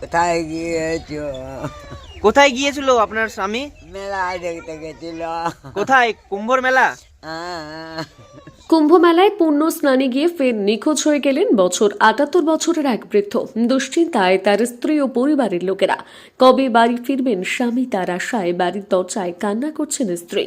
কোথায় গিয়েছো? কোথায় গিয়েছিল আপনার স্বামী? মেলা দেখতে গেছিল। কোথায়? কুম্ভর মেলা? আহ, কুম্ভ মেলায় পূর্ণ স্নানে গিয়ে ফের নিখোঁজ হয়ে গেলেন বছর আটাত্তর বছরের এক বৃদ্ধ। দুশ্চিন্তায় তার স্ত্রী ও পরিবারের লোকেরা। কবে বাড়ি ফিরবেন স্বামী তার আশায় বাড়ির দরজায় কান্না করছেন স্ত্রী।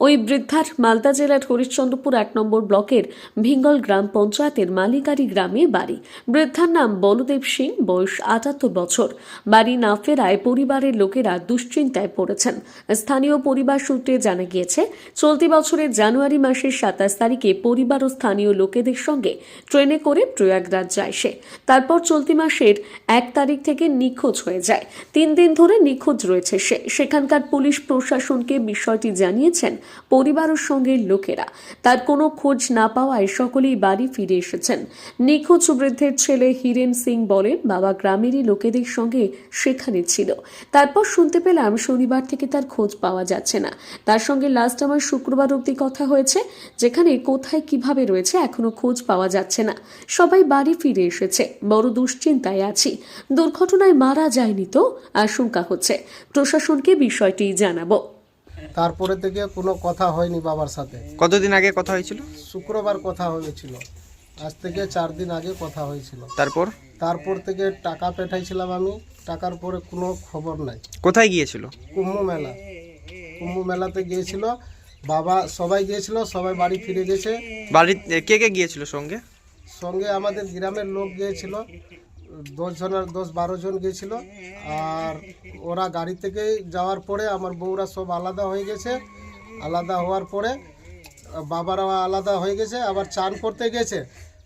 ওই বৃদ্ধার মালদা জেলার হরিশ্চন্দ্রপুর এক নম্বর ব্লকের ভিঙ্গল গ্রাম পঞ্চায়েতের মালিকারি গ্রামে বাড়ি। বৃদ্ধার নাম বলদেব সিং, বয়স আটাত্তর বছর। বাড়ি না ফেরায় পরিবারের লোকেরা দুশ্চিন্তায় পড়েছেন। স্থানীয় পরিবার সূত্রে জানা গিয়েছে, চলতি বছরের জানুয়ারি মাসের সাতাশ তারিখে পরিবার ও স্থানীয় লোকেদের সঙ্গে ট্রেনে করে প্রয়াগরাজ যায় সে। তারপর চলতি মাসের এক তারিখ থেকে নিখোঁজ হয়ে যায়। তিন দিন ধরে নিখোঁজ রয়েছে সে। সেখানকার পুলিশ প্রশাসনকে বিষয়টি জানিয়েছেন পরিবারের সঙ্গে লোকেরা। তার কোনো খোঁজ না পাওয়ায় সকলেই বাড়ি ফিরে এসেছেন। নিখোঁজ বৃদ্ধের ছেলে হিরেন সিং বলেন, বাবা গ্রামেরই লোকেদের সঙ্গে সেখানে ছিল। তারপর শুনতে পেলাম শনিবার থেকে তার খোঁজ পাওয়া যাচ্ছে না। তার সঙ্গে লাস্ট আমার শুক্রবার অবধি কথা হয়েছে, যেখানে কোথায় কীভাবে রয়েছে এখনও খোঁজ পাওয়া যাচ্ছে না। সবাই বাড়ি ফিরে এসেছে, বড় দুশ্চিন্তায় আছি। দুর্ঘটনায় মারা যায়নি তো? আশঙ্কা হচ্ছে। প্রশাসনকে বিষয়টি জানাব। তারপরে থেকে কোনো কথা হয়নি বাবার সাথে। কতদিন আগে কথা হয়েছিল? শুক্রবার কথা হয়েছিল। আজ থেকে চার দিন আগে কথা হয়েছিল। তারপর? তারপর থেকে টাকা পাঠাইছিলাম আমি। টাকার পরে কোনো খবর নাই। কোথায় গিয়েছিল? কুম্ভ মেলা। কুম্ভ মেলাতে গিয়েছিল। বাবা সবাই গিয়েছিল সবাই বাড়ি ফিরে গেছে। বাড়ি কে কে গিয়েছিল সঙ্গে? সঙ্গে আমাদের গ্রামের লোক গিয়েছিল। দশ জনের দশ বারো জন গিয়েছিল আর ওরা গাড়ি থেকে যাওয়ার পরে আমার বউরা সব আলাদা হয়ে গেছে। আলাদা হওয়ার পরে বাবারা আলাদা হয়ে গেছে আবার চান করতে গেছে।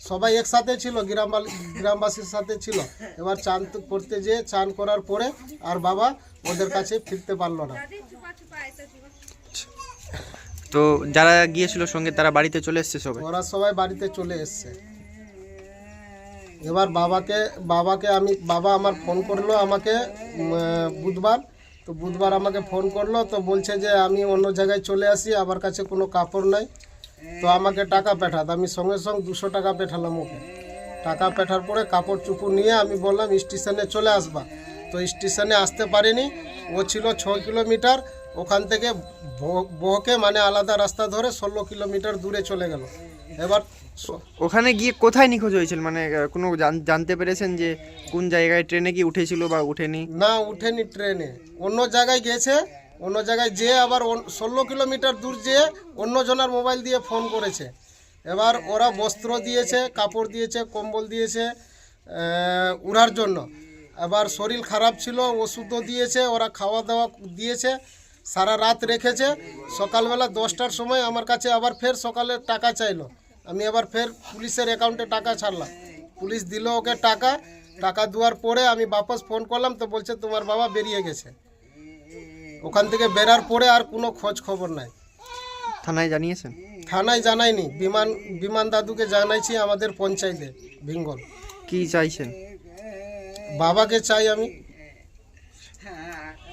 সবাই একসাথে ছিল গ্রাম গ্রামবাসীর সাথে ছিল। এবার চান করতে যেয়ে চান করার পরে আর বাবা ওদের কাছে ফিরতে পারল না। তো যারা গিয়েছিল সঙ্গে তারা বাড়িতে চলে এসছে সবাই? ওরা সবাই বাড়িতে চলে এসছে। এবার বাবাকে বাবাকে আমি, বাবা আমার ফোন করল আমাকে বুধবার। তো বুধবার আমাকে ফোন করল, তো বলছে যে আমি অন্য জায়গায় চলে আসি, আমার কাছে কোনো কাপড় নাই। তো আমাকে টাকা পাঠাত, আমি সঙ্গে সঙ্গে দুশো টাকা পাঠালাম ওকে। টাকা পাঠার পরে কাপড় চুপু নিয়ে আমি বললাম, স্টেশনে চলে আসবা। তো স্টেশনে আসতে পারিনি, ও ছিল ছ কিলোমিটার ওখান থেকে বহকে মানে আলাদা রাস্তা ধরে ষোলো কিলোমিটার দূরে চলে গেল। এবার ওখানে গিয়ে কোথায় নিখোঁজ হয়েছিল? মানে কোনো জান- জানতে পেরেছেন যে কোন জায়গায় ট্রেনে কি উঠেছিল বা উঠেনি? না উঠেনি ট্রেনে। অন্য জায়গায় গেছে অন্য জায়গায় যেয়ে আবার ষোলো কিলোমিটার দূর যেয়ে অন্য জনের মোবাইল দিয়ে ফোন করেছে। এবার ওরা বস্ত্র দিয়েছে কাপড় দিয়েছে কম্বল দিয়েছে উড়ার জন্য। এবার শরীর খারাপ ছিল ওষুধও দিয়েছে ওরা খাওয়া দাওয়া দিয়েছে। সারা রাত রেখেছে। সকালবেলা দশটার সময় আমার কাছে আবার ফের সকালে টাকা চাইলো। আমি আবার ফের পুলিশের অ্যাকাউন্টে টাকা ছাড়লাম। পুলিশ দিল ওকে টাকা। টাকা দেওয়ার পরে আমি বাপস ফোন করলাম তো বলছে তোমার বাবা বেরিয়ে গেছে। ওখান থেকে বেরার পরে আর কোনো খোঁজ খবর নাই। থানায় জানিয়েছেন? থানায় জানাইনি। বিমান বিমান দাদুকে জানাইছি আমাদের পঞ্চায়েতে ভিঙ্গল কি চাইছেন? বাবাকে চাই আমি।